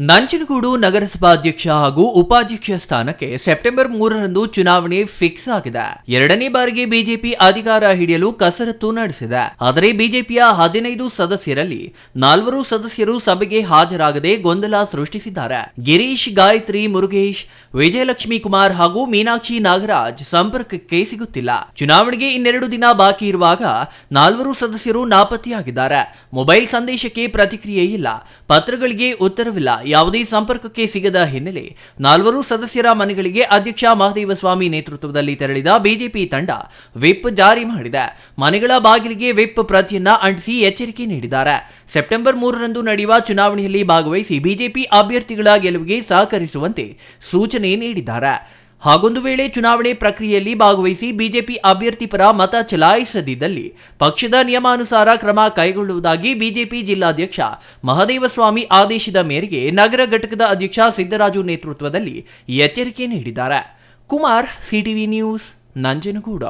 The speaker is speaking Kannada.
ನಂಜನಗೂಡು ನಗರಸಭಾಧ್ಯಕ್ಷ ಹಾಗೂ ಉಪಾಧ್ಯಕ್ಷ ಸ್ಥಾನಕ್ಕೆ ಸೆಪ್ಟೆಂಬರ್ ಮೂರರಂದು ಚುನಾವಣೆ ಫಿಕ್ಸ್ ಆಗಿದೆ. ಎರಡನೇ ಬಾರಿಗೆ ಬಿಜೆಪಿ ಅಧಿಕಾರ ಹಿಡಿಯಲು ಕಸರತ್ತು ನಡೆಸಿದೆ. ಆದರೆ ಬಿಜೆಪಿಯ ಹದಿನೈದು ಸದಸ್ಯರಲ್ಲಿ ನಾಲ್ವರು ಸದಸ್ಯರು ಸಭೆಗೆ ಹಾಜರಾಗದೆ ಗೊಂದಲ ಸೃಷ್ಟಿಸಿದ್ದಾರೆ. ಗಿರೀಶ್, ಗಾಯತ್ರಿ, ಮುರುಗೇಶ್ ವಿಜಯಲಕ್ಷ್ಮಿ ಕುಮಾರ್ ಹಾಗೂ ಮೀನಾಕ್ಷಿ ನಾಗರಾಜ್ ಸಂಪರ್ಕಕ್ಕೆ ಸಿಗುತ್ತಿಲ್ಲ. ಚುನಾವಣೆಗೆ ಇನ್ನೆರಡು ದಿನ ಬಾಕಿ ಇರುವಾಗ ನಾಲ್ವರು ಸದಸ್ಯರು ನಾಪತ್ತೆಯಾಗಿದ್ದಾರೆ. ಮೊಬೈಲ್ ಸಂದೇಶಕ್ಕೆ ಪ್ರತಿಕ್ರಿಯೆ ಇಲ್ಲ. ಪತ್ರಗಳಿಗೆ ಉತ್ತರವಿಲ್ಲ. ಯಾವುದೇ ಸಂಪರ್ಕಕ್ಕೆ ಸಿಗದ ಹಿನ್ನೆಲೆ ನಾಲ್ವರು ಸದಸ್ಯರ ಮನೆಗಳಿಗೆ ಅಧ್ಯಕ್ಷ ಮಹದೇವಸ್ವಾಮಿ ನೇತೃತ್ವದಲ್ಲಿ ತೆರಳಿದ ಬಿಜೆಪಿ ತಂಡ ವಿಪ್ ಜಾರಿ ಮಾಡಿದೆ. ಮನೆಗಳ ಬಾಗಿಲಿಗೆ ವಿಪ್ ಪ್ರತಿಯನ್ನ ಅಂಟಿಸಿ ಎಚ್ಚರಿಕೆ ನೀಡಿದ್ದಾರೆ. ಸೆಪ್ಟೆಂಬರ್ ಮೂರರಂದು ನಡೆಯುವ ಚುನಾವಣೆಯಲ್ಲಿ ಭಾಗವಹಿಸಿ ಬಿಜೆಪಿ ಅಭ್ಯರ್ಥಿಗಳ ಗೆಲುವಿಗೆ ಸಹಕರಿಸುವಂತೆ ಸೂಚನೆ ನೀಡಿದ್ದಾರೆ. ಹಾಗೊಂದು ವೇಳೆ ಚುನಾವಣೆ ಪ್ರಕ್ರಿಯೆಯಲ್ಲಿ ಭಾಗವಹಿಸಿ ಬಿಜೆಪಿ ಅಭ್ಯರ್ಥಿ ಪರ ಮತ ಚಲಾಯಿಸದಿದ್ದಲ್ಲಿ ಪಕ್ಷದ ನಿಯಮಾನುಸಾರ ಕ್ರಮ ಕೈಗೊಳ್ಳುವುದಾಗಿ ಬಿಜೆಪಿ ಜಿಲ್ಲಾಧ್ಯಕ್ಷ ಮಹದೇವಸ್ವಾಮಿ ಆದೇಶದ ಮೇರೆಗೆ ನಗರ ಘಟಕದ ಅಧ್ಯಕ್ಷ ಸಿದ್ದರಾಜು ನೇತೃತ್ವದಲ್ಲಿ ಎಚ್ಚರಿಕೆ ನೀಡಿದ್ದಾರೆ. Kumar, CTV news, Nanjangud.